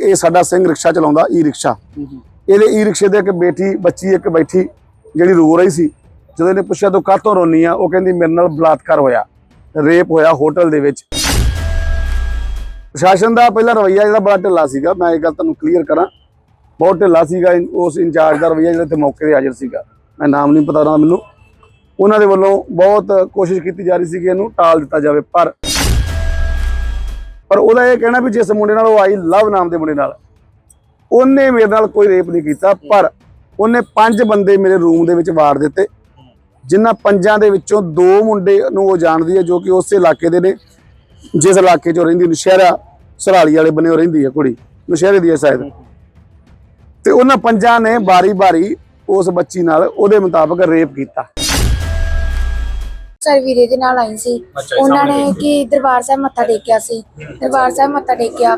ਇਹ ਸਾਡਾ ਸਿੰਘ ਰਿਕਸ਼ਾ ਚਲਾਉਂਦਾ ਈ ਰਿਕਸ਼ਾ ਇਹਦੇ ਈ ਰਿਕਸ਼ੇ ਦੇ ਇੱਕ ਬੇਟੀ ਬੱਚੀ ਇੱਕ ਬੈਠੀ ਜਿਹੜੀ ਰੋ ਰਹੀ ਸੀ। ਜਦੋਂ ਇਹਨੇ ਪੁੱਛਿਆ ਤੂੰ ਕਾਹਤੋਂ ਰੋਨੀ ਆ? ਉਹ ਕਹਿੰਦੀ ਮੇਰੇ ਨਾਲ ਬਲਾਤਕਾਰ ਹੋਇਆ। ਰੇਪ ਹੋਇਆ ਹੋਟਲ ਦੇ ਵਿੱਚ। ਪ੍ਰਸ਼ਾਸਨ ਦਾ ਪਹਿਲਾ ਰਵਈਆ ਜਿਹੜਾ ਬੜਾ ਢਿੱਲਾ ਸੀਗਾ। ਮੈਂ ਇਹ ਗੱਲ ਤੁਹਾਨੂੰ ਕਲੀਅਰ ਕਰਾਂ। ਬਹੁਤ ਢਿੱਲਾ ਸੀਗਾ। ਉਸ ਇੰਚਾਰਜ ਦਾ ਰਵਈਆ ਜਿਹੜਾ ਇੱਥੇ ਮੌਕੇ ਤੇ ਹਾਜ਼ਰ ਸੀਗਾ। ਮੈਂ ਨਾਮ ਨਹੀਂ ਪਤਾ ਦਾ ਮੈਨੂੰ। ਉਹਨਾਂ ਦੇ ਵੱਲੋਂ ਬਹੁਤ ਕੋਸ਼ਿਸ਼ ਕੀਤੀ ਜਾ ਰਹੀ ਸੀ ਕਿ ਇਹਨੂੰ ਟਾਲ ਦਿੱਤਾ ਜਾਵੇ ਪਰ ਪਰ ਉਹਦਾ ਇਹ ਕਹਿਣਾ ਵੀ ਜਿਸ ਮੁੰਡੇ ਨਾਲ ਉਹ ਆਈ ਲਵ ਨਾਮ ਦੇ ਮੁੰਡੇ ਨਾਲ, ਉਹਨੇ ਮੇਰੇ ਨਾਲ ਕੋਈ ਰੇਪ ਨਹੀਂ ਕੀਤਾ, ਪਰ ਉਹਨੇ ਪੰਜ ਬੰਦੇ ਮੇਰੇ ਰੂਮ ਦੇ ਵਿੱਚ ਵਾਰ ਦਿੱਤੇ, ਜਿਨ੍ਹਾਂ ਪੰਜਾਂ ਦੇ ਵਿੱਚੋਂ ਦੋ ਮੁੰਡੇ ਨੂੰ ਉਹ ਜਾਣਦੀ ਹੈ ਜੋ ਕਿ ਉਸੇ ਇਲਾਕੇ ਦੇ ਨੇ, ਜਿਸ ਇਲਾਕੇ 'ਚ ਉਹ ਰਹਿੰਦੀ, ਨਸ਼ਹਿਰਾ ਸਰਾਲੀ ਵਾਲੇ ਬੰਨੇ ਉਹ ਰਹਿੰਦੀ ਹੈ ਕੁੜੀ, ਨਸ਼ਹਿਰੇ ਦੀ ਹੈ ਸ਼ਾਇਦ। ਤੇ ਉਹਨਾਂ ਪੰਜਾਂ ਨੇ ਬਾਰੀ-ਬਾਰੀ ਉਸ ਬੱਚੀ ਨਾਲ ਉਹਦੇ ਮੁਤਾਬਕ ਰੇਪ ਕੀਤਾ। ਸਰ ਵੀਰੇ ਦੇ ਨਾਲ ਆਈ ਸੀ। ਅੱਛਾ, ਉਹਨਾਂ ਸਾਹਮਣੇ ਨੇ ਕਿ ਦਰਬਾਰ ਸਾਹਿਬ ਮੱਥਾ ਟੇਕਿਆ ਸੀ। ਦਰਬਾਰ ਸਾਹਿਬ ਮੱਥਾ ਟੇਕਿਆ।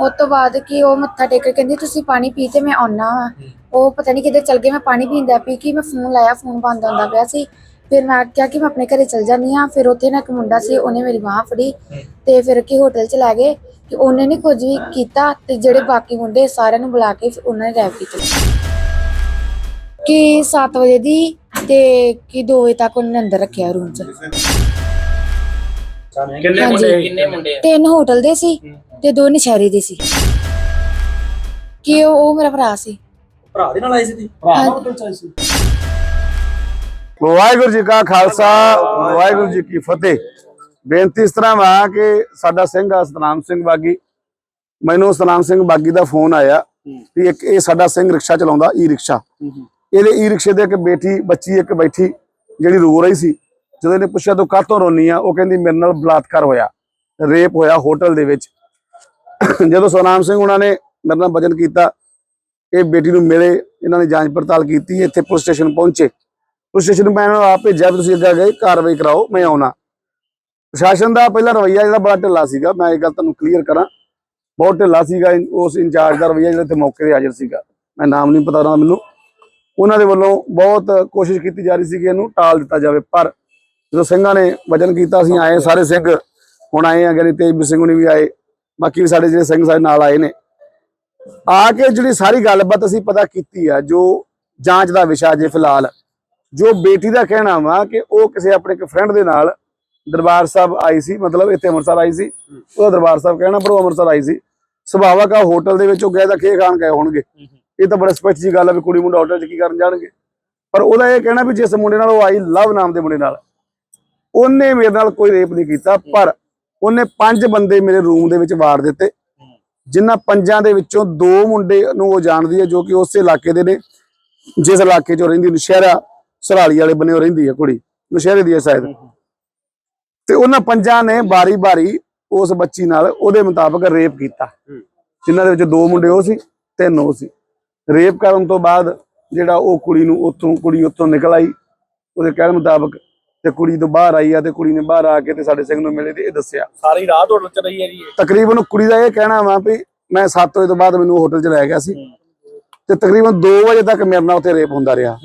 ਉਸ ਤੋਂ ਬਾਅਦ ਕਿ ਉਹ ਮੱਥਾ ਟੇਕ ਕੇ ਕਹਿੰਦੀ ਤੁਸੀਂ ਪਾਣੀ ਪੀ ਤੇ ਮੈਂ ਆਉਣਾ ਵਾ ਉਹ ਪਤਾ ਨਹੀਂ ਕਿੱਧਰ ਚਲ ਗਏ। ਮੈਂ ਪਾਣੀ ਪੀਂਦਾ ਪੀ ਕਿ ਮੈਂ ਫੋਨ ਲਾਇਆ ਫੋਨ ਬੰਦ ਆਉਂਦਾ ਪਿਆ ਸੀ। ਫਿਰ ਮੈਂ ਕਿਹਾ ਕਿ ਮੈਂ ਆਪਣੇ ਘਰੇ ਚਲ ਜਾਂਦੀ ਹਾਂ ਫਿਰ ਉੱਥੇ ਨਾ ਇੱਕ ਮੁੰਡਾ ਸੀ ਉਹਨੇ ਮੇਰੀ ਬਾਹ ਫੜੀ ਤੇ ਫਿਰ ਕਿ ਹੋਟਲ ਚ ਲੈ ਗਏ ਕਿ ਉਹਨੇ ਨਹੀਂ ਕੁਝ ਵੀ ਕੀਤਾ ਤੇ ਜਿਹੜੇ ਬਾਕੀ ਮੁੰਡੇ ਸਾਰਿਆਂ ਨੂੰ ਬੁਲਾ ਕੇ ਫਿਰ ਉਹਨਾਂ ਨੇ ਰੈਪ ਕੀਤਾ। ਕਿ 7 ਵਜੇ ਦੀ ਤੇ ਕਿ 2 ਵਜੇ ਤੱਕ ਉਹਨੇ ਅੰਦਰ ਰੱਖਿਆ ਰੂਮ 'ਚ। ਕਿੰਨੇ ਹਾਂਜੀ। ਮੁੰਡੇ ਕਿੰਨੇ ਮੁੰਡੇ ਤਿੰਨ ਹੋਟਲ ਦੇ ਸੀ ਤੇ ਦੋ ਨਸ਼ਹਿਰੇ ਦੇ ਸੀ। ਕਿ ਉਹ ਉਹ ਮੇਰਾ ਭਰਾ ਸੀ। ਭਰਾ ਦੇ ਨਾਲ ਆਏ ਸੀ ਭਰਾ। ਨਾਲ ਹੋਟਲ ਚ ਆਏ ਸੀ? ਵਾਹਿਗੁਰੂ ਜੀ ਕਾ ਖਾਲਸਾ ਵਾਹਿਗੁਰੂ ਜੀ ਕੀ ਫਤਿਹ। ਬੇਨਤੀ ਇਸ ਤਰ੍ਹਾਂ ਵਾ ਕਿ ਸਾਡਾ ਸਿੰਘ ਆ ਸਤਨਾਮ ਸਿੰਘ ਬਾਗੀ। ਮੈਨੂੰ ਸਤਨਾਮ ਸਿੰਘ ਬਾਗੀ ਦਾ ਫੋਨ ਆਇਆ ਕਿ ਇੱਕ ਇਹ ਸਾਡਾ ਸਿੰਘ ਰਿਕਸ਼ਾ ਚਲਾਉਂਦਾ ਈ ਰਿਕਸ਼ਾ ਇਹਦੇ ਈ ਰਿਕਸ਼ੇ ਦੇ ਇੱਕ ਬੇਟੀ, ਬੱਚੀ ਇੱਕ ਬੈਠੀ ਜਿਹੜੀ ਰੋ ਰਹੀ ਸੀ। ਜਦੋਂ ਇਹਨੇ ਪੁੱਛਿਆ, ਤੂੰ ਕਾਹਤੋਂ ਰੋਨੀ ਆ? ਉਹ ਕਹਿੰਦੀ, ਮੇਰੇ ਨਾਲ ਬਲਾਤਕਾਰ ਹੋਇਆ। ਰੇਪ ਹੋਇਆ ਹੋਟਲ ਦੇ ਵਿੱਚ। ਜਦੋਂ ਸੋਨਾਮ ਸਿੰਘ ਉਹਨਾਂ ਨੇ ਮੇਰੇ ਨਾਲ ਵਜਨ ਕੀਤਾ, ਇਹ ਬੇਟੀ ਨੂੰ ਮਿਲੇ, ਇਹਨਾਂ ਨੇ ਜਾਂਚ ਪੜਤਾਲ ਕੀਤੀ, ਇੱਥੇ ਪੁਲਿਸ ਸਟੇਸ਼ਨ ਪਹੁੰਚੇ। ਪੁਲਿਸ ਸਟੇਸ਼ਨ ਮੈਂ ਇਹਨਾਂ ਨੂੰ ਆਪ ਭੇਜਿਆ ਵੀ ਤੁਸੀਂ ਅੱਗੇ ਗਏ ਕਾਰਵਾਈ ਕਰਾਓ, ਮੈਂ ਆਉਣਾ। ਪ੍ਰਸ਼ਾਸਨ ਦਾ ਪਹਿਲਾ ਰਵਈਆ ਜਿਹੜਾ ਬੜਾ ਢਿੱਲਾ ਸੀਗਾ, ਮੈਂ ਇਹ ਗੱਲ ਤੁਹਾਨੂੰ ਕਲੀਅਰ ਕਰਾਂ। ਬਹੁਤ ਢਿੱਲਾ ਸੀਗਾ, ਉਸ ਇੰਚਾਰਜ ਦਾ ਰਵਈਆ ਜਿਹੜਾ ਇੱਥੇ ਮੌਕੇ ਤੇ ਹਾਜ਼ਰ ਸੀਗਾ। ਮੈਂ ਨਾਮ ਨਹੀਂ ਪਤਾ ਉਹਨਾਂ ਮੈਨੂੰ। ਉਹਨਾਂ ਦੇ ਵੱਲੋਂ ਬਹੁਤ ਕੋਸ਼ਿਸ਼ ਕੀਤੀ ਜਾ ਰਹੀ ਸੀ ਕਿ ਇਹਨੂੰ ਟਾਲ ਦਿੱਤਾ ਜਾਵੇ, ਪਰ ਜਦੋਂ ਸਿੰਘਾਂ ਨੇ ਵਜਨ ਕੀਤਾ ਅਸੀਂ ਆਏ ਸਾਰੇ ਸਿੰਘ, ਹੁਣ ਆਏ ਆ ਗਰੀ ਤੇਜ ਸਿੰਘ ਹੁਣੀ ਵੀ ਆਏ, ਬਾਕੀ ਵੀ ਸਾਡੇ ਜਿਹੜੇ ਸਿੰਘ ਸਾਡੇ ਨਾਲ ਆਏ ਨੇ। ਆ ਕੇ ਜਿਹੜੀ ਸਾਰੀ ਗੱਲਬਾਤ ਅਸੀਂ ਪਤਾ ਕੀਤੀ ਆ, ਜੋ ਜਾਂਚ ਦਾ ਵਿਸ਼ਾ ਜੇ ਫਿਲਹਾਲ, ਜੋ ਬੇਟੀ ਦਾ ਕਹਿਣਾ ਵਾ ਕਿ ਉਹ ਕਿਸੇ ਆਪਣੇ ਇੱਕ ਫਰੈਂਡ ਦੇ ਨਾਲ ਦਰਬਾਰ ਸਾਹਿਬ ਆਈ ਸੀ, ਮਤਲਬ ਇੱਥੇ ਅੰਮ੍ਰਿਤਸਰ ਆਈ ਸੀ, ਉਹਦਾ ਦਰਬਾਰ ਸਾਹਿਬ ਕਹਿਣਾ, ਪਰ ਉਹ ਅੰਮ੍ਰਿਤਸਰ ਆਈ ਸੀ। ਸੁਭਾਵਕ ਆ, ਹੋਟਲ ਦੇ ਵਿੱਚ ਉਹ ਗਏ ਤਾਂ ਖੇ ਖਾਣ ਗਏ ਹੋਣਗੇ। ਇਹ ਤਾਂ ਬੜਾ ਸਪਸ਼ਟ ਜੀ ਗੱਲ ਆ ਵੀ ਕੁੜੀ ਮੁੰਡਾ ਹੋਟਲ 'ਚ ਕੀ ਕਰਨ ਜਾਣਗੇ। ਪਰ ਉਹਦਾ ਇਹ ਕਹਿਣਾ ਵੀ ਜਿਸ ਮੁੰਡੇ ਨਾਲ ਉਹ ਆਈ ਲਵ ਨਾਮ ਦੇ ਮੁੰਡੇ ਨਾਲ ਉਹਨੇ ਮੇਰੇ ਨਾਲ ਕੋਈ ਰੇਪ ਨਹੀਂ ਕੀਤਾ ਪਰ ਉਹਨੇ ਪੰਜ ਬੰਦੇ ਮੇਰੇ ਰੂਮ ਦੇ ਵਿੱਚ ਵਾੜ ਦਿੱਤੇ। ਜਿਨ੍ਹਾਂ ਪੰਜਾਂ ਦੇ ਵਿੱਚੋਂ ਦੋ ਮੁੰਡੇ ਨੂੰ ਉਹ ਜਾਣਦੀ ਹੈ ਜੋ ਕਿ ਉਸੇ ਇਲਾਕੇ ਦੇ ਨੇ ਜਿਸ ਇਲਾਕੇ 'ਚ ਰਹਿੰਦੀ ਨਸ਼ਹਿਰਾ ਸਰਾਲੀ ਵਾਲੇ ਬੰਨੇ ਉਹ ਰਹਿੰਦੀ ਹੈ ਕੁੜੀ ਨਸ਼ਹਿਰੇ ਦੀ ਹੈ ਸ਼ਾਇਦ ਤੇ ਉਹਨਾਂ ਪੰਜਾਂ ਨੇ ਬਾਰੀ-ਬਾਰੀ ਉਸ ਬੱਚੀ ਨਾਲ ਉਹਦੇ ਮੁਤਾਬਕ ਰੇਪ ਕੀਤਾ। ਜਿਨ੍ਹਾਂ ਦੇ ਵਿੱਚ ਦੋ ਮੁੰਡੇ ਉਹ ਸੀ ਤਿੰਨ ਉਹ ਸੀ। ਰੇਪ ਕਰਨ ਤੋਂ ਬਾਅਦ ਜਿਹੜਾ ਉਹ ਕੁੜੀ ਨੂੰ ਉੱਥੋਂ ਕੁੜੀ ਉੱਥੋਂ ਨਿਕਲ ਆਈ। ਉਹਦੇ ਕਹਿਣ ਮੁਤਾਬਕ ਤੇ ਕੁੜੀ ਤੋਂ ਬਾਹਰ ਆਈ ਆ ਤੇ ਕੁੜੀ ਨੇ ਬਾਹਰ ਆ ਕੇ ਤੇ ਸਾਡੇ ਸਿੰਘ ਨੂੰ ਮਿਲੇ ਤੇ ਇਹ ਦੱਸਿਆ। ਸਾਰੀ ਰਾਤ ਹੋਟਲ ਚ ਰਹੀ ਹੈ ਜੀ। ਤਕਰੀਬਨ ਕੁੜੀ ਦਾ ਇਹ ਕਹਿਣਾ ਵਾ ਵੀ ਮੈਂ 7 ਵਜੇ ਤੋਂ ਬਾਅਦ ਮੈਨੂੰ ਹੋਟਲ 'ਚ ਲੈ ਗਿਆ ਸੀ। ਤੇ ਤਕਰੀਬਨ 2 ਵਜੇ ਤੱਕ ਮੇਰੇ ਨਾਲ ਉੱਥੇ ਰੇਪ ਹੁੰਦਾ ਰਿਹਾ।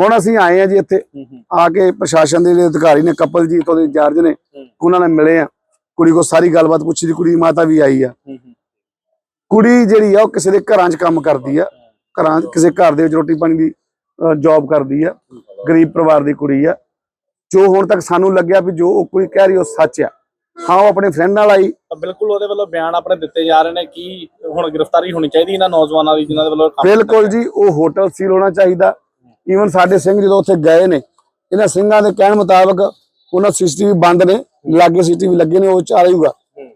ਹੁਣ ਅਸੀਂ ਆਏ ਆ ਜੀ ਇੱਥੇ। ਆ ਕੇ ਪ੍ਰਸ਼ਾਸਨ ਦੇ ਜਿਹੜੇ ਅਧਿਕਾਰੀ ਨੇ ਕਪਲ ਜੀ ਤੋਂ ਦੇ ਇੰਚਾਰਜ ਨੇ ਉਹਨਾਂ ਨਾਲ ਮਿਲੇ ਆ। ਕੁੜੀ ਕੋ ਸਾਰੀ ਗੱਲਬਾਤ ਪੁੱਛੀ ਦੀ ਕੁੜੀ ਮਾਤਾ ਵੀ ਆਈ ਆ। ਕੁੜੀ ਜਿਹੜੀ ਆ ਉਹ ਕਿਸੇ ਦੇ ਘਰਾਂ 'ਚ ਕੰਮ ਕਰਦੀ ਆ। ਘਰਾਂ 'ਚ ਕਿਸੇ ਘਰ ਦੇ ਵਿੱਚ ਰੋਟੀ ਪਾਣੀ ਦੀ ਜੌਬ ਕਰਦੀ ਆ। ਗਰੀਬ ਪਰਿਵਾਰ ਦੀ ਕੁੜੀ ਆ। ਜੋ ਹੁਣ ਤੱਕ ਸਾਨੂੰ ਲੱਗਿਆ ਵੀ ਜੋ ਉਹ ਕੁੜੀ ਕਹਿ ਰਹੀ ਉਹ ਸੱਚ ਆ। ਹਾਂ ਉਹ ਆਪਣੇ ਫਰੈਂਡ ਨਾਲ ਆਈ। ਬਿਲਕੁਲ ਉਹਦੇ ਵੱਲੋਂ ਬਿਆਨ ਆਪਣੇ ਦਿੱਤੇ ਜਾ ਰਹੇ ਨੇ ਕਿ ਹੁਣ ਗ੍ਰਿਫਤਾਰੀ ਹੋਣੀ ਚਾਹੀਦੀ ਇਹਨਾਂ ਨੌਜਵਾਨਾਂ ਦੀ ਜਿਨ੍ਹਾਂ ਦੇ ਵੱਲੋਂ ਬਿਲਕੁਲ ਜੀ ਉਹ ਹੋਟਲ ਸੀਲ ਹੋਣਾ ਚਾਹੀਦਾ। ਈਵਨ ਸਾਡੇ ਸਿੰਘ ਜਦੋਂ ਉੱਥੇ ਗਏ ਨੇ ਇਹਨਾਂ ਸਿੰਘਾਂ ਦੇ ਕਹਿਣ ਮੁਤਾਬਕ ਉਹਨਾਂ ਸੀਸੀਟੀਵੀ ਬੰਦ ਨੇ ਲਾਗੇ ਸੀਸੀਟੀਵੀ ਲੱਗੇ ਨੇ ਉਹ ਚਾਲੂਗਾ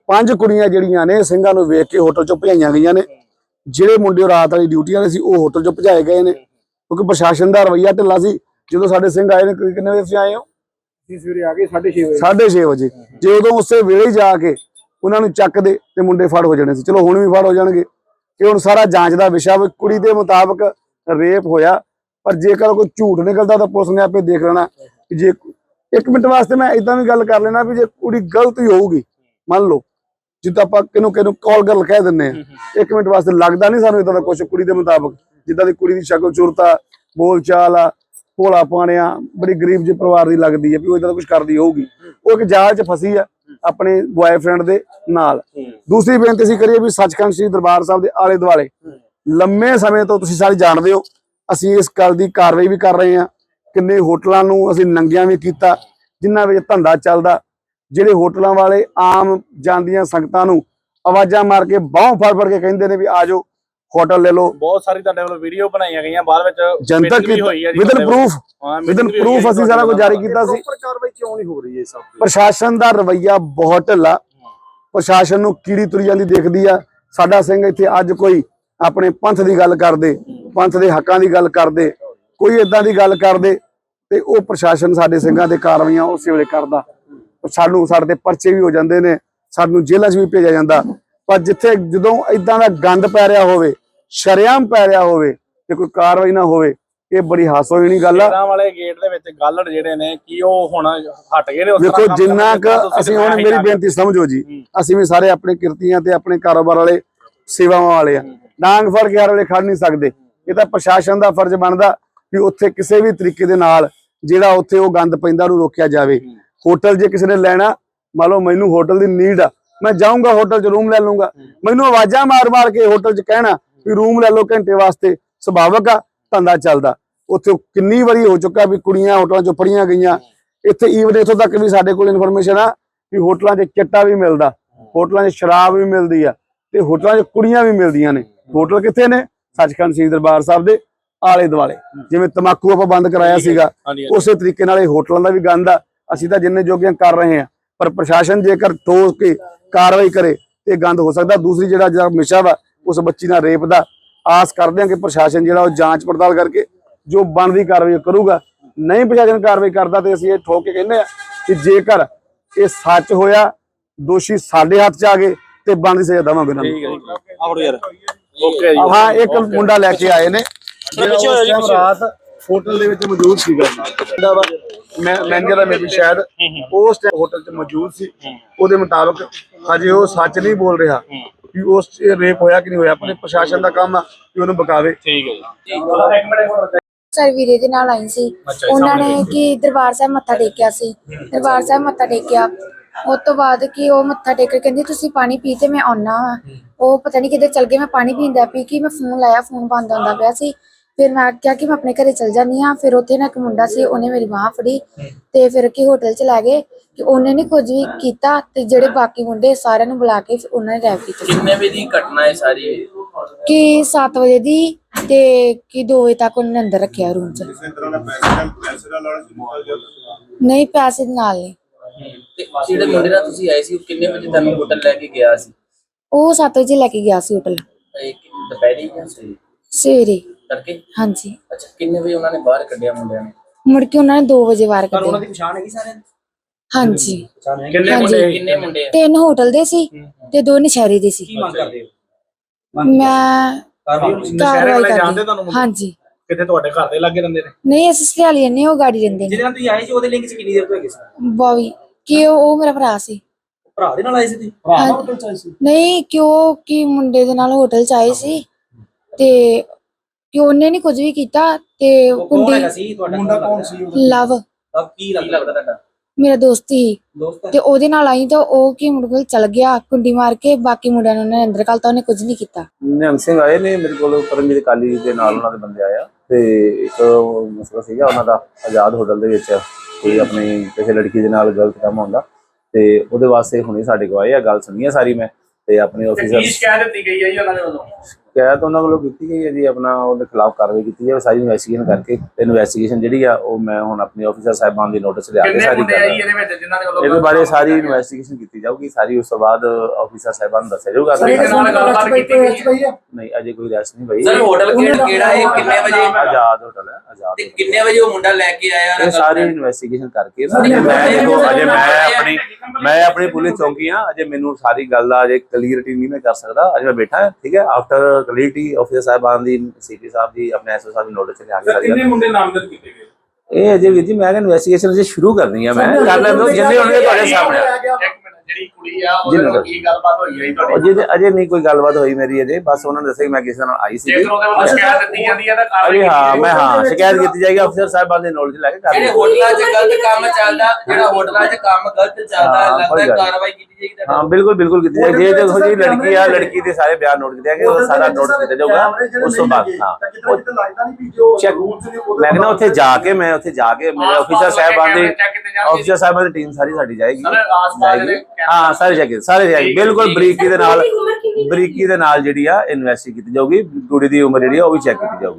ਪੰਜ ਕੁੜੀਆਂ ਜਿਹੜੀਆਂ ਨੇ ਸਿੰਘਾਂ ਨੂੰ ਵੇਖ ਕੇ ਹੋਟਲ ਚੋਂ ਭਜਾਈਆਂ ਗਈਆਂ ਨੇ। ਜਿਹੜੇ ਮੁੰਡੇ ਰਾਤ ਵਾਲੀ ਡਿਊਟੀ ਵਾਲੇ ਸੀ ਉਹ ਹੋਟਲ ਚੋਂ ਭਜਾਏ ਗਏ ਨੇ। ਕਿਉਂਕਿ ਪ੍ਰਸ਼ਾਸਨ ਦਾ ਰਵੱਈਆ ਢਿੱਲਾ ਸੀ। ਜਦੋਂ ਸਾਡੇ ਸਿੰਘ ਆਏ ਨੇ ਕਿੰਨੇ ਵਜੇ ਆਏ ਹੋ? ਅਸੀਂ ਸਵੇਰੇ ਆ ਗਏ 6:30 ਵਜੇ। 6:30 ਵਜੇ। ਜੇ ਉਦੋਂ ਉਸੇ ਵੇਲੇ ਜਾ ਕੇ ਉਹਨਾਂ ਨੂੰ ਚੱਕਦੇ ਤੇ ਮੁੰਡੇ ਫੜ ਹੋ ਜਾਣੇ ਸੀ। ਚਲੋ ਹੁਣ ਵੀ ਫੜ ਹੋ ਜਾਣਗੇ। ਇਹ ਹੁਣ ਸਾਰਾ ਜਾਂਚ ਦਾ ਵਿਸ਼ਾ ਵੀ ਕੁੜੀ ਦੇ ਮੁਤਾਬਕ ਰੇਪ ਹੋਇਆ। ਪਰ ਜੇਕਰ ਕੋਈ ਝੂਠ ਨਿਕਲਦਾ ਤਾਂ ਪੁਲਿਸ ਨੇ ਆਪੇ ਦੇਖ ਲੈਣਾ ਕਿ ਜੇ ਇੱਕ ਮਿੰਟ ਵਾਸਤੇ ਮੈਂ ਇਦਾਂ ਵੀ ਗੱਲ ਕਰ ਲੈਣਾ ਵੀ ਜੇ ਕੁੜੀ ਗਲਤ ਹੀ ਹੋਊਗੀ। ਮੰਨ ਲਓ। ਜਿੱਦਾਂ ਆਪਾਂ ਕਿਨੂੰ ਕਿਨੂੰ ਕਾਲ ਕਰ ਕਹਿ ਦਿੰਨੇ ਆ ਇੱਕ ਮਿੰਟ ਵਾਸਤੇ ਲੱਗਦਾ ਨਹੀਂ ਸਾਨੂੰ ਇਦਾਂ ਦਾ ਕੁਝ ਕੁੜੀ ਦੇ ਮੁਤਾਬਕ। ਜਿੱਦਾਂ ਦੀ ਕੁੜੀ ਦੀ ਸ਼ਕਲ ਚੁਰਤਾ ਬੋਲ ਚਾਲ ਆ ਭੋਲਾ ਪਾਣਿਆ ਬੜੀ ਗਰੀਬ ਜਿਹੇ ਪਰਿਵਾਰ ਦੀ ਲੱਗਦੀ ਹੈ ਵੀ ਉਹ ਇਦਾਂ ਦਾ ਕੁਝ ਕਰਦੀ ਹੋਊਗੀ। ਉਹ ਇੱਕ ਜਾਲ 'ਚ ਫਸੀ ਆ ਆਪਣੇ ਬॉयਫ੍ਰੈਂਡ ਦੇ ਨਾਲ। ਦੂਸਰੀ ਬੇਨਤੀ ਅਸੀਂ ਕਰੀਏ ਵੀ ਸੱਚਖੰਡ ਸ੍ਰੀ ਦਰਬਾਰ ਸਾਹਿਬ ਦੇ ਆਲੇ ਦੁਆਲੇ ਲੰਮੇ ਸਮੇਂ ਤੋਂ ਤੁਸੀਂ ਸਾਰੇ ਜਾਣਦੇ ਹੋ ਅਸੀਂ ਇਸ ਗੱਲ ਦੀ ਕਾਰਵਾਈ ਵੀ ਕਰ ਰਹੇ ਹਾਂ। ਕਿੰਨੇ ਹੋਟਲਾਂ ਨੂੰ ਅਸੀਂ ਨੰਗਿਆਂ ਵੀ ਕੀਤਾ ਜਿਨ੍ਹਾਂ ਵਿੱਚ ਧੰਦਾ ਚੱਲਦਾ ਜਿਹੜੇ ਹੋਟਲਾਂ ਵਾਲੇ ਆਮ ਜਾਂਦੀਆਂ ਸੰਗਤਾਂ ਨੂੰ ਆਵਾਜ਼ਾਂ ਮਾਰ ਕੇ ਬਾਹੋਂ ਫੜ ਫੜ ਕੇ ਕਹਿੰਦੇ ਨੇ ਵੀ ਆ ਜਾਓ ਹੋਟਲ ਲੈ ਲਓ। ਬਹੁਤ ਸਾਰੀ ਤੁਹਾਡੇ ਵੱਲੋਂ ਵੀਡੀਓ ਬਣਾਈਆਂ ਗਈਆਂ ਬਾਅਦ ਵਿੱਚ ਜਨਤਕ meeting ਵੀ ਹੋਈ ਹੈ ਜੀ ਵਿਦਨ। ਪ੍ਰੂਫ ਵਿਦਨ ਪ੍ਰੂਫ ਅਸੀਂ ਸਾਰਾ ਕੁਝ ਜਾਰੀ ਕੀਤਾ ਸੀ। ਕਾਰਵਾਈ ਕਿਉਂ ਨਹੀਂ ਹੋ ਰਹੀ ਇਹ ਸਭ? ਪ੍ਰਸ਼ਾਸਨ ਦਾ ਰਵੱਈਆ ਬਹੁਤ ਢਿੱਲਾ। ਪ੍ਰਸ਼ਾਸਨ ਨੂੰ ਕੀੜੀ ਤੁਰੀ ਜਾਂਦੀ ਦੇਖਦੀ ਆ। ਸਾਡਾ ਸਿੰਘ ਇੱਥੇ ਅੱਜ ਕੋਈ ਆਪਣੇ ਪੰਥ ਦੀ ਗੱਲ ਕਰਦੇ ਪੰਥ ਦੇ ਹੱਕਾਂ ਦੀ ਗੱਲ ਕਰਦੇ ਕੋਈ ਇਦਾਂ ਦੀ ਗੱਲ ਕਰਦੇ ਤੇ ਉਹ ਪ੍ਰਸ਼ਾਸਨ ਸਾਡੇ ਸਿੰਘਾਂ ਤੇ ਕਾਰਵਾਈਆਂ ਉਸੇ ਵੇਲੇ ਕਰਦਾ। ਸਾਨੂੰ ਸਾਡੇ ਤੇ ਪਰਚੇ ਵੀ ਹੋ ਜਾਂਦੇ ਨੇ ਸਾਨੂੰ ਜੇਲ੍ਹਾਂ 'ਚ ਵੀ ਭੇਜਿਆ ਜਾਂਦਾ। ਪਰ ਜਿੱਥੇ ਜਦੋਂ ਇਦਾਂ ਦਾ ਗੰਦ ਪੈ ਰਿਹਾ ਹੋਵੇ ਸ਼ਰੇਆਮ ਪੈ ਰਿਹਾ ਹੋਵੇ ਤੇ ਕੋਈ ਕਾਰਵਾਈ ਨਾ ਹੋਵੇ ਇਹ ਬੜੀ ਹਾਸੋਹੀਣੀ ਗੱਲ ਆ। ਵਾਲੇ ਗੇਟ ਦੇ ਵਿੱਚ ਗੱਲੜ ਜਿਹੜੇ ਨੇ ਕੀ ਉਹ ਹੁਣ ਹਟ ਗਏ ਨੇ ਉਸ ਤਰ੍ਹਾਂ ਦੇਖੋ ਜਿੰਨਾ? ਕੁ ਅਸੀਂ ਹੁਣ ਮੇਰੀ ਬੇਨਤੀ ਸਮਝੋ ਜੀ। ਅਸੀਂ ਵੀ ਸਾਰੇ ਆਪਣੇ ਕਿਰਤੀਆਂ ਤੇ ਆਪਣੇ ਕਾਰੋਬਾਰ ਵਾਲੇ ਸੇਵਾਵਾਂ ਵਾਲੇ ਆ। ਡਾਂਗ ਫੜ ਕੇ ਹਰ ਵੇਲੇ ਖੜ ਨਹੀਂ ਸਕਦੇ। ਇਹ ਤਾਂ ਪ੍ਰਸ਼ਾਸਨ ਦਾ ਫਰਜ਼ ਬਣਦਾ ਕਿ ਉੱਥੇ ਕਿਸੇ ਵੀ ਤਰੀਕੇ ਦੇ ਨਾਲ ਜਿਹੜਾ ਉੱਥੇ ਉਹ ਗੰਦ ਪੈਂਦਾ ਨੂੰ ਰੋਕਿਆ ਜਾਵੇ। ਹੋਟਲ ਜੇ ਕਿਸੇ ਨੇ ਲੈਣਾ ਮੰਨ ਲਓ ਮੈਨੂੰ ਹੋਟਲ ਦੀ ਨੀਡ ਆ ਮੈਂ ਜਾਊਂਗਾ ਹੋਟਲ 'ਚ ਰੂਮ ਲੈ ਲੂੰਗਾ ਮੈਨੂੰ ਆਵਾਜ਼ਾਂ ਮਾਰ-ਮਾਰ ਕੇ ਹੋਟਲ 'ਚ ਕਹਿਣਾ ਵੀ ਰੂਮ ਲੈ ਲਓ ਘੰਟੇ ਵਾਸਤੇ ਸੁਭਾਵਕ ਆ ਧੰਦਾ ਚੱਲਦਾ। ਉੱਥੇ ਕਿੰਨੀ ਵਾਰੀ ਹੋ ਚੁੱਕਾ ਵੀ ਕੁੜੀਆਂ ਹੋਟਲਾਂ 'ਚੋਂ ਫੜੀਆਂ ਗਈਆਂ। ਇੱਥੇ ਈਵਨ ਇੱਥੋਂ ਤੱਕ ਵੀ ਸਾਡੇ ਕੋਲ ਇਨਫੋਰਮੇਸ਼ਨ ਆ ਵੀ ਹੋਟਲਾਂ 'ਚ ਚਿੱਟਾ ਵੀ ਮਿਲਦਾ ਹੋਟਲਾਂ 'ਚ ਸ਼ਰਾਬ ਵੀ ਮਿਲਦੀ ਆ ਤੇ ਹੋਟਲਾਂ 'ਚ ਕੁੜੀਆਂ ਵੀ ਮਿਲਦੀਆਂ ਨੇ। ਹੋਟਲ ਕਿੱਥੇ ਨੇ? ਸੱਚਖੰਡ ਸ੍ਰੀ ਦਰਬਾਰ ਸਾਹਿਬ ਦੇ ਆਲੇ ਦੁਆਲੇ ਜਿਵੇਂ ਤਮਾਕੂ ਆਪਾਂ ਬੰਦ ਕਰਾਇਆ ਸੀਗਾ। ਉਸੇ ਤਰੀਕੇ ਨਾਲ ਇਹ ਹੋਟਲਾਂ ਦਾ ਵੀ ਗੰਦ ਆ। ਅਸੀਂ ਤਾਂ ਜਿੰਨੇ ਜੋਗੀਆਂ ਕਰ ਰਹੇ ਆ ਪਰ ਪ੍ਰਸ਼ਾਸਨ ਜੇਕਰ ਠੋਸ ਕੇ ਕਾਰਵਾਈ ਕਰੇ ਤੇ ਗੰਦ ਹੋ ਸਕਦਾ। ਦੂਸਰੀ ਜਿਹੜਾ ਜਿਹੜਾ ਮਿਸ਼ਾ ਵਾ ਉਸ ਬੱਚੀ ਨਾਲ ਰੇਪ ਦਾ ਆਸ ਕਰਦੇ ਹਾਂ ਕਿ ਪ੍ਰਸ਼ਾਸਨ ਜਿਹੜਾ ਉਹ ਜਾਂਚ ਪੜਤਾਲ ਕਰਕੇ ਜੋ ਬਣਦੀ ਕਾਰਵਾਈ ਕਰੂਗਾ। ਨਹੀਂ ਪ੍ਰਸ਼ਾਸਨ ਕਾਰਵਾਈ ਕਰਦਾ ਤੇ ਅਸੀਂ ਇਹ ਠੋਕ ਕੇ ਕਹਿੰਦੇ ਆ ਕਿ ਜੇਕਰ ਇਹ ਸੱਚ ਹੋਇਆ ਦੋਸ਼ੀ ਸਾਡੇ ਹੱਥ 'ਚ ਆ ਗਏ ਤੇ ਬਣਦੀ ਸਜ਼ਾ ਦੇਵਾਂਗੇ ਉਹਨਾਂ ਠੀਕ ਨੂੰ ਹੈ ਜੀ। ਆਹੋ ਯਾਰ। ਓਕੇ ਜੀ। ਹਾਂ ਇੱਕ ਮੁੰਡਾ ਲੈ ਕੇ ਆਏ ਨੇ। ਜਿਹੜਾ ਉਸ time ਰਾਤ ਹੋਟਲ ਦੇ ਵਿੱਚ ਮੌਜੂਦ ਸੀਗਾ। ਜਿਹੜਾ ਵਾ ਮੈਂ ਮੈਨੇਜਰ ਆ ਮੇਬੀ ਸ਼ਾਇਦ ਉਸ ਟਾਈਮ ਹੋਟਲ 'ਚ ਮੌਜੂਦ ਸੀ। ਉਹਦੇ ਮੁਤਾਬਕ ਹਜੇ ਉਹ ਸੱਚ ਨਹੀਂ ਬੋਲ ਰਿਹਾ ਕਿ ਉਸ ਰੇਪ ਹੋਇਆ ਕਿ ਨਹੀਂ ਹੋਇਆ ਆਪਣੇ ਪ੍ਰਸ਼ਾਸਨ ਦਾ ਕੰਮ ਆ ਕਿ ਉਹਨੂੰ ਬਕਾਵੇ ਠੀਕ ਹੈ ਸਰ ਵੀਰੇ ਦੇ ਨਾਲ ਆਈ ਸੀ। ਉਹਨਾਂ ਨੇ ਕਿ ਦਰਬਾਰ ਸਾਹਿਬ ਮੱਥਾ ਟੇਕਿਆ ਸੀ। ਦਰਬਾਰ ਸਾਹਿਬ ਮੱਥਾ ਟੇਕਿਆ। ਉਸ ਤੋਂ ਬਾਅਦ ਕਿ ਉਹ ਮੱਥਾ ਟੇਕ ਕੇ ਕਹਿੰਦੀ ਤੁਸੀਂ ਪਾਣੀ ਪੀ ਤੇ ਮੈਂ ਆਉਣਾ ਉਹ ਪਤਾ ਨਹੀਂ ਕਿੱਧਰ ਚਲ ਗਏ। ਮੈਂ ਪਾਣੀ ਪੀਂਦਾ ਪੀ ਕਿ ਮੈਂ ਫੋਨ ਲਾਇਆ ਫੋਨ ਬੰਦ ਹੁੰਦਾ ਪਿਆ ਸੀ। ਫਿਰ ਮੈਂ ਕਿਹਾ ਕਿ ਮੈਂ ਆਪਣੇ ਘਰੇ ਚਲ ਜਾਂਦੀ ਹਾਂ। ਫਿਰ ਉੱਥੇ ਨਾ ਇੱਕ ਮੁੰਡਾ ਸੀ ਉਹਨੇ ਮੇਰੀ ਬਾਹ ਫੜੀ ਤੇ ਫਿਰ ਕਿ ਹੋਟਲ ਚ ਲੈ ਗਏ ਕਿ ਉਹਨੇ ਨਹੀਂ ਕੁਝ ਵੀ ਕੀਤਾ ਤੇ ਜਿਹੜੇ ਬਾਕੀ ਮੁੰਡੇ ਸਾਰਿਆਂ ਨੂੰ ਬੁਲਾ ਕੇ ਫਿਰ ਉਹਨਾਂ ਨੇ ਰੈਪ ਕੀਤਾ। ਕਿੰਨੇ ਵਜੇ ਦੀ ਘਟਨਾ ਹੈ ਸਾਰੀ? ਕਿ 7 ਵਜੇ ਦੀ ਤੇ ਕਿ 2 ਵਜੇ ਤੱਕ ਉਹਨੇ ਅੰਦਰ ਰੱਖਿਆ ਰੂਮ 'ਚ। ਨਹੀਂ ਪੈਸੇ ਦੇ ਨਾਲ ਨਹੀਂ। ਤੇ ਜਿਹੜੇ ਮੁੰਡੇ ਨਾਲ ਤੁਸੀਂ ਆਏ ਸੀ ਉਹ ਕਿੰਨੇ ਵਜੇ ਤੁਹਾਨੂੰ ਹੋਟਲ ਲੈ ਕੇ ਗਿਆ ਸੀ? ਉਹ 7 ਵਜੇ ਲੈ ਕੇ ਗਿਆ ਸੀ ਹੋਟਲ ਇਹ ਕਿ- ਦੁਪਹਿਰੇ ਜਾਂ ਸਵੇਰੇ? ਸਵੇਰੇ। ਤੜਕੇ? ਹਾਂਜੀ। ਅੱਛਾ ਕਿੰਨੇ ਵਜੇ ਉਹਨਾਂ ਨੇ ਬਾਹਰ ਕੱਢਿਆ ਮੁੰਡਿਆਂ ਨੂੰ? ਮੁੜ ਕੇ ਉਹਨਾਂ ਨੇ 2 ਵਜੇ ਵਾਰ ਕੱਢਿਆ। ਪਛਾਣ ਹੈਗੀ ਸਾਰਿਆਂ ਦੀ? ਹਾਂਜੀ। ਕਿੰਨੇ ਹਾਂਜੀ। ਮੁੰਡੇ? ਕਿੰਨੇ ਮੁੰਡੇ ਆ? ਤਿੰਨ ਹੋਟਲ ਦੇ ਸੀ ਤੇ ਦੋ ਨਸ਼ਹਿਰੇ ਦੇ ਸੀ। ਮੰਗ ਕਰਦੇ ਮੈਂ ਨਸ਼ਹਿਰੇ ਕਾਰਵਾਈ ਵਾਲੇ ਜਾਣਦੇ ਕਰਦੀ? ਹਾਂਜੀ। ਕਿਤੇ ਤੁਹਾਡੇ ਘਰ ਦੇ ਲੱਗੇ ਰਹਿੰਦੇ ਨੇ? ਨਹੀਂ ਅਸੀਂ ਸਟਿਆਲੀ ਨੇ ਉਹ ਗਾੜੀ ਰਹਿੰਦੇ ਨੇ। ਨਾਲ ਤੁਸੀਂ ਆਏ ਸੀ ਉਹਦੇ ਲਿੰਕ ਚ ਕਿੰਨੀ ਦੇਰ ਤੋਂ ਹੈਗੇ ਸੀ? ਬੋਵੀ ਕਿ ਉਹ ਉਹ ਮੇਰਾ ਭਰਾ ਸੀ। ਭਰਾ ਦੇ ਨਾਲ ਆਏ ਸੀ ਤੁਸੀਂ? ਹਾਂ- ਨਹੀਂ ਕਿਉਂ ਕਿ ਮੁੰਡੇ ਦੇ ਨਾਲ ਹੋਟਲ ਚ ਆਏ ਸੀ। ਤੇ ਕਿ ਉਹਨੇ ਨਹੀਂ ਕੁਝ ਵੀ ਕੀਤਾ ਤੇ ਕੁੰਡੀ ਸੀ ਤੁਹਾਡਾ ਮੁੰਡਾ ਕੌਣ ਸੀ ਲਵ। ਅਬ ਕੀ ਲੱਗਦਾ ਤੁਹਾਡਾ? ਮੇਰਾ ਦੋਸਤ ਹੀ। ਦੋਸਤ? ਤੇ ਉਹਦੇ ਨਾਲ ਆਈ ਤਾਂ ਉਹ ਕੀ ਮੁੰਡੇ ਕੋਲ ਚਲ ਗਿਆ ਕੁੰਡੀ ਮਾਰ ਕੇ ਬਾਕੀ ਮੁੰਡਿਆਂ ਨੂੰ ਉਹਨੇ ਅੰਦਰ ਕੱਲਤਾ ਉਹਨੇ ਕੁਝ ਨਹੀਂ ਕੀਤਾ। ਨਿਹੰਗ ਸਿੰਘ ਆਏ ਨੇ ਮੇਰੇ ਕੋਲ ਪਰਮਜੀਤ ਕਾਲੀ ਦੇ ਨਾਲ ਉਹਨਾਂ ਦੇ ਬੰਦੇ ਆਇਆ ਤੇ ਇੱਕ ਮਸਲਾ ਸੀਗਾ ਉਹਨਾਂ ਦਾ ਆਜ਼ਾਦ ਹੋਟਲ ਦੇ ਵਿੱਚ ਕੋਈ ਆਪਣੀ ਕਿਸੇ ਲੜਕੀ ਦੇ ਨਾਲ ਗਲਤ ਕੰਮ ਹੁੰਦਾ। ਤੇ ਉਹਦੇ ਵਾਸਤੇ ਹੁਣੇ ਸਾਡੇ ਕੋਲ ਆਏ ਆ ਗੱਲ ਸੁਣੀ ਆ ਸਾਰੀ ਮੈਂ। ਤੇ ਆਪਣੇ ਆਫੀਸਰ ਸ਼ਿਕਾਇਤ ਦਿੱਤੀ ਗਈ ਹੈ ਜੀ ਉਹਨਾਂ ਦੇ ਵੱਲੋਂ? ਸ਼ਿਕਾਇਤ ਉਹਨਾਂ ਵੱਲੋਂ ਕੀਤੀ ਗਈ ਹੈ ਜੀ ਆਪਣਾ ਉਹਦੇ ਖਿਲਾਫ ਕਾਰਵਾਈ ਕੀਤੀ ਜਾਵੇ ਸਾਰੀ ਇਨਵੈਸਟੀਗੇਸ਼ਨ ਕਰਕੇ ਇਨਵੈਸਟੀਗੇਸ਼ਨ ਜਿਹੜੀ ਆ ਉਹ ਮੈਂ ਹੁਣ ਆਪਣੇ ਆਫੀਸਰ ਸਾਹਿਬਾਨ ਦੀ ਨੋਟਿਸ ਲਿਆ ਕੇ ਸਾਰੀ ਕਰ ਇਹਦੇ ਵਿੱਚ ਜਿਨ੍ਹਾਂ ਦੇ ਵੱਲੋਂ ਇਹਦੇ ਬਾਰੇ ਸਾਰੀ ਇਨਵੈਸਟੀਗੇਸ਼ਨ ਕੀਤੀ ਜਾਊਗੀ ਸਾਰੀ ਉਸ ਤੋਂ ਬਾਅਦ ਆਫੀਸਰ ਸਾਹਿਬਾਨ ਨੂੰ ਦੱਸਿਆ ਜਾਊਗਾ। ਸਰ, ਇਹਦੇ ਨਾਲ ਗੱਲਬਾਤ ਕੀਤੀ ਗਈ ਹੈ। ਨਹੀਂ ਅਜੇ ਕੋਈ ਰੈਸਟ ਨਹੀਂ ਭਾਈ ਸਰ ਹੋਟਲ ਕਿਹੜਾ ਹੈ ਕਿੰਨੇ ਵਜੇ? ਆਜ਼ਾਦ ਹੋਟਲ ਹੈ ਆਜ਼ਾਦ ਤੇ। ਕਿੰਨੇ ਵਜੇ ਉਹ ਮੁੰਡਾ ਲੈ ਕੇ ਆਇਆ ਇਹ ਸਾਰੀ ਇਨਵੈਸਟੀਗੇਸ਼ਨ ਕਰਕੇ ਮੈਂ ਦੇਖੋ ਅਜੇ ਮੈਂ ਆਪਣੀ ਮੈਂ ਆਪਣੀ ਪੁਲਿਸ ਚੌਂਕੀ ਆ ਅਜੇ ਮੈਨੂੰ ਸਾਰੀ ਗੱਲ ਦਾ ਅਜੇ ਕਲੀਅਰਿਟੀ ਨਹੀਂ ਮੈਂ ਕਰ ਸਕਦਾ। ਅਜੇ ਮੈਂ ਬੈਠਾ ਹਾਂ ਠੀਕ ਹੈ ਆਫਟਰ ਕਲੀਅਰਿਟੀ ਆਫਿਸਰ ਸਾਹਿਬਾਨ ਦੀ ਸੀਪੀ ਸਾਹਿਬ ਦੀ ਆਪਣੇ ਐਸਓ ਸਾਹਿਬ ਦੀ ਨੋਟਿਸ ਲੈ ਕੇ ਗੱਲ ਮੁੰਡੇ ਨਾਮਜ਼ਦ ਕੀਤੇ ਗਏ? ਇਹ ਅਜੇ ਵੀਰ ਜੀ ਮੈਂ ਕਿਹਾ ਇਨਵੈਸਟੀਗੇਸ਼ਨ ਅਜੇ ਸ਼ੁਰੂ ਕਰਨੀ ਆ ਮੈਂ ਕਰ ਲੈਂਦਾ ਜਿੰਨੇ ਹੋਣਗੇ ਤੁਹਾਡੇ ਸਾਹਮਣੇ। ਆ। ਇੱਕ ਮਿੰਟ ਜਿਹੜੀ ਕੁੜੀ ਆ ਉਹਦੇ ਨਾਲ ਕੀ ਗੱਲਬਾਤ ਹੋਈ ਹੈ ਜੀ ਤੁਹਾਡੀ ਜਿਹਦੇ ਅਜੇ ਨਹੀਂ ਕੋਈ ਗੱਲਬਾਤ ਹੋਈ ਮੇਰੀ ਅਜੇ ਬਸ ਉਹਨਾਂ ਨੇ ਦੱਸਿਆ ਕਿ ਮੈਂ ਕਿਸੇ ਨਾਲ ਆਈ ਸੀ ਜੇਕਰ ਉਹਦੇ ਵੱਲੋਂ ਸ਼ਿਕਾਇਤ ਦਿੱਤੀ ਜਾਂਦੀ ਹੈ ਤਾਂ ਕਾਰਵਾਈ ਅਜੇ ਹਾਂ ਕੀਤੀ ਮੈਂ ਹਾਂ ਸ਼ਿਕਾਇਤ ਕੀਤੀ ਜਾਏਗੀ ਅਫਸਰ ਸਾਹਿਬਾਨ ਦੇ ਨੌਲੇਜ ਲੈ ਕੇ ਕਰ ਜਿਹੜੇ ਹੋਟਲਾਂ 'ਚ ਗਲਤ ਕੰਮ ਚੱਲਦਾ ਜਿਹੜਾ ਹੋਟਲਾਂ 'ਚ ਕੰਮ ਗਲਤ ਚੱਲਦਾ ਲੱਗਦਾ। ਕਾਰਵਾਈ ਕੀਤੀ ਜਾਏਗੀ ਹਾਂ ਬਿਲਕੁਲ ਬਿਲਕੁਲ ਕੀਤੀ ਜਾਏਗੀ। ਜੇ ਦੇਖੋ ਜੀ ਲੜਕੀ ਆ ਲੜਕੀ ਦੇ ਸਾਰੇ ਬਿਆਨ ਨੋਟ ਕੀਤੇ ਜਾਣਗੇ ਉਹ ਸਾਰਾ ਨੋਟ ਕੀਤਾ ਜਾਊਗਾ। ਉਸ ਤੋਂ ਬਾਅਦ ਹਾਂ। ਜੋ ਚੈੱਕ ਮੈਂ ਕਹਿੰਦਾ ਉੱਥੇ ਜਾ ਕੇ ਮੈਂ ਉੱਥੇ ਜਾ ਕੇ ਮੇਰੇ ਆਸ-ਪਾਸ ਅਫੀਸਰ ਸਾਹਿਬਾਨ ਦੀ। ਅਫੀਸਰ ਸਾਹਿਬਾਨ ਦੀ ਟੀਮ ਸਾਰੀ ਸਾਡੀ ਜਾਏਗੀ। ਹਾਂ ਸਾਰੇ ਜਾਏਗੀ ਸਾਰੇ ਜਾਏਗੀ। ਬਿਲਕੁਲ ਬਰੀਕੀ ਦੇ ਨਾਲ ਬਰੀਕੀ ਦੇ ਨਾਲ ਜਿਹੜੀ ਆ ਇਨਵੈਸਟੀ ਕੀਤੀ ਜਾਊਗੀ। ਕੁੜੀ ਦੀ ਉਮਰ ਜਿਹੜੀ ਆ ਉਹ ਵੀ ਚੈੱਕ ਕੀਤੀ ਜਾਊਗੀ।